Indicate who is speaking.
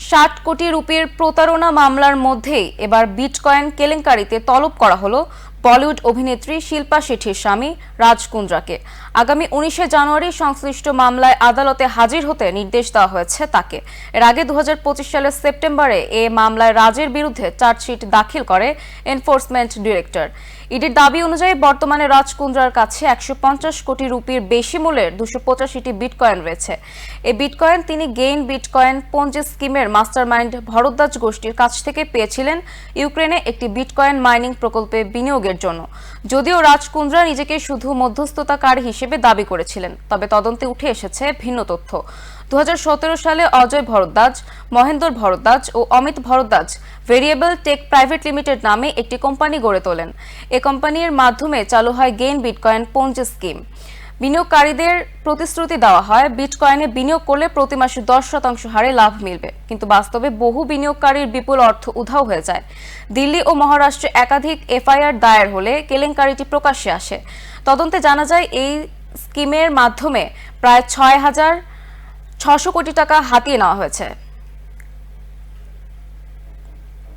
Speaker 1: ষাট কোটি রুপির প্রতারণা মামলার মধ্যে এবার বিটকয়েন কেলেঙ্কারিতে তলব করা হলো বলিউড অভিনেত্রী শিল্পা শেঠির স্বামী রাজ কুন্দ্রাকে আগামী উনিশে জানুয়ারি সংশ্লিষ্ট মামলায় আদালতে হাজির হতে নির্দেশ দেওয়া হয়েছে তাকে। এর আগে দু সালের সেপ্টেম্বরে এ মামলায় রাজের বিরুদ্ধে চার্জশিট দাখিল করে এনফোর্সমেন্ট ডিরেক্টর। ইডির দাবি অনুযায়ী বর্তমানে রাজ কুন্দ্রার কাছে একশো পঞ্চাশ কোটি রুপির বেশি মূল্যের দুশো পঁচাশিটি বিটকয়েন রয়েছে। এই বিটকয়েন তিনি গেইন বিটকয়েন পঞ্জি স্কিমের মাস্টারমাইন্ড ভরদ্বাজ গোষ্ঠীর কাছ থেকে পেয়েছিলেন। ইউক্রেনে একটি বিটকয়েন মাইনিং প্রকল্পে বিনিয়োগের জন্য যদিও রাজকুন্দ্রা নিজেকে শুধু মধ্যস্থতাকার হিসেবে দাবি করেছিলেন, তবে তদন্তে উঠে এসেছে ভিন্ন তথ্য। দু হাজার সতেরো সালে অজয় ভরদ্বাজ, মহেন্দ্র ভরদ্বাজ ও Amit Bhardwaj variable tech private limited নামে একটি কোম্পানি গড়ে তোলেন। এ কোম্পানির মাধ্যমে চালু হয় গেইন বিটকয়েন পঞ্জি স্কিম। বিনিয়োগকারীদের প্রতিশ্রুতি দেওয়া হয়, বিটকয়েনে বিনিয়োগ করলে প্রতি মাসে দশ শতাংশ হারে লাভ মিলবে। কিন্তু বাস্তবে বহু বিনিয়োগকারীর বিপুল অর্থ উধাও হয়ে যায়। দিল্লি ও মহারাষ্ট্রে একাধিক এফআইআর দায়ের হলে কেলেঙ্কারিটি প্রকাশ্যে আসে। তদন্তে জানা যায়, এই স্কিমের মাধ্যমে প্রায় ছয় হাজার ছশো কোটি টাকা হাতিয়ে নেওয়া হয়েছে।